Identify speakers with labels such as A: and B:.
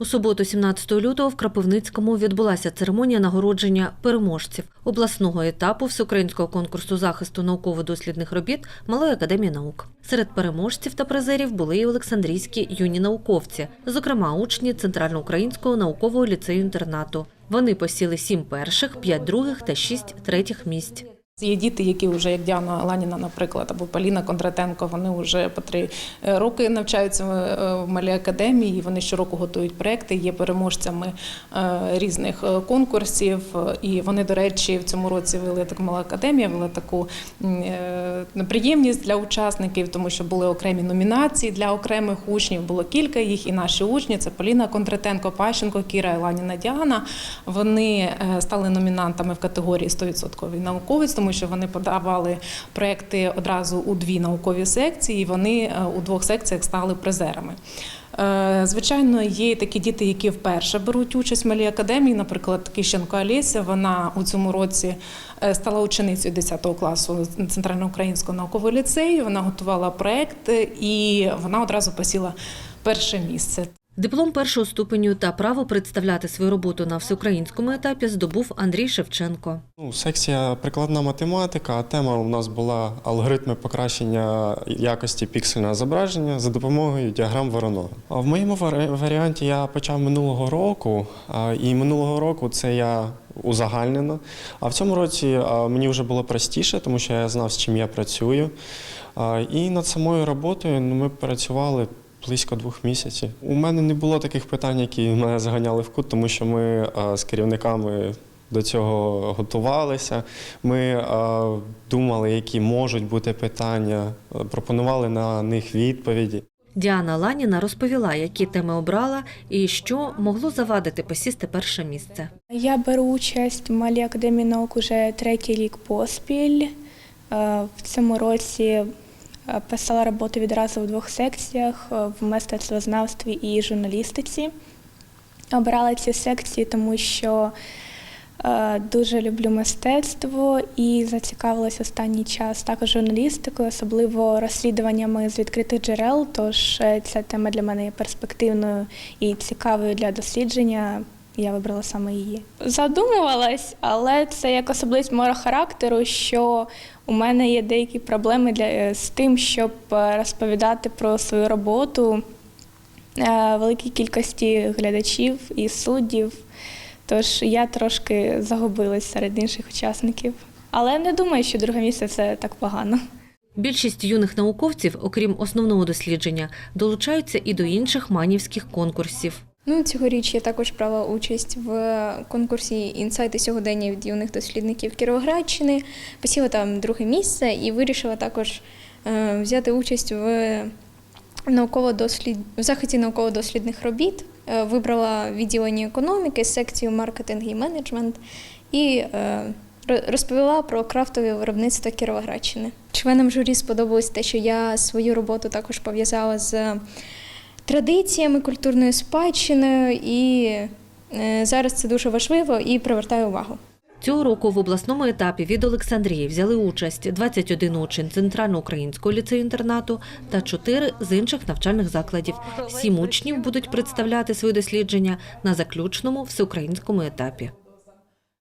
A: У суботу, 17 лютого, в Крапивницькому відбулася церемонія нагородження переможців обласного етапу всеукраїнського конкурсу захисту науково-дослідних робіт Малої академії наук. Серед переможців та призерів були і Олександрійські юні науковці, зокрема учні Центральноукраїнського наукового ліцею інтернату. Вони посіли сім перших, п'ять других та шість третіх місць.
B: Є діти, які вже як Діана Ланіна, наприклад, або Поліна Кондратенко, вони вже по три е, роки навчаються е, в малій академії. Вони щороку готують проекти, є переможцями е, різних конкурсів. І вони, до речі, в цьому році вели таку мала академія, вела таку м, е, приємність для учасників, тому що були окремі номінації для окремих учнів. Було кілька їх, і наші учні це Поліна Кондратенко, Пащенко, Кіра Ланіна Діана. Вони стали номінантами в категорії 100% науковець, тому що вони подавали проекти одразу у дві наукові секції. і Вони е, у двох секціях стали призерами. Е, Звичайно, є такі діти, які вперше беруть участь в малій академії. Наприклад, Кищенко Алєся, вона у цьому році е, стала ученицею 10 класу Центральноукраїнського наукового ліцею. Вона готувала проект і вона одразу посіла перше місце.
A: Диплом першого ступеню та право представляти свою роботу на всеукраїнському етапі здобув Андрій Шевченко.
C: Ну, секція прикладна математика, тема у нас була алгоритми покращення якості піксельного зображення за допомогою діаграм Воронова. А в моєму варі- варіанті я почав минулого року, і минулого року це я узагальнено. А в цьому році мені вже було простіше, тому що я знав, з чим я працюю. І над самою роботою ну, ми працювали. Близько двох місяців. У мене не було таких питань, які мене заганяли в кут, тому що ми з керівниками до цього готувалися. Ми е, думали, які можуть бути питання, е, пропонували на них відповіді.
A: Діана Ланіна розповіла, які теми обрала і що могло завадити посісти перше місце.
D: Я беру участь в Малій академії наук уже третій рік поспіль. Е, В цьому році е, писала роботу відразу в двох секціях е, в мистецтвознавстві і журналістиці. Обрала ці секції, тому що е, дуже люблю мистецтво і зацікавилась останній час також журналістикою, особливо розслідуваннями з відкритих джерел. Тож е, ця тема для мене є перспективною і цікавою для дослідження. Я вибрала саме її. Задумувалась, але це як особливість мого характеру, що у мене є деякі проблеми для, е, з тим, щоб е, розповідати про свою роботу е, великій кількості глядачів і суддів. Тож я трошки загубилась серед інших учасників. Але не думаю, що друге місце це так погано.
A: Більшість юних науковців, окрім основного дослідження, долучаються і до інших манівських конкурсів.
E: Ну, цьогоріч я також брала участь в конкурсі Інсайти сьогодення від юних дослідників Кіровоградщини. Посіла там друге місце і вирішила також е, взяти участь в науково-дослід... в заході науково-дослідних робіт. Е, Вибрала відділення економіки, секцію маркетинг і менеджмент і е, розповіла про крафтове виробництво Кіровоградщини. Членам журі сподобалось те, що я свою роботу також пов'язала з традиціями культурною спадщиною, і е, зараз це дуже важливо і привертає увагу.
A: Цього року в обласному етапі від Олександрії взяли участь 21 учень Центральноукраїнського ліцею інтернату та 4 з інших навчальних закладів. Сім учнів будуть представляти свої дослідження на заключному всеукраїнському етапі.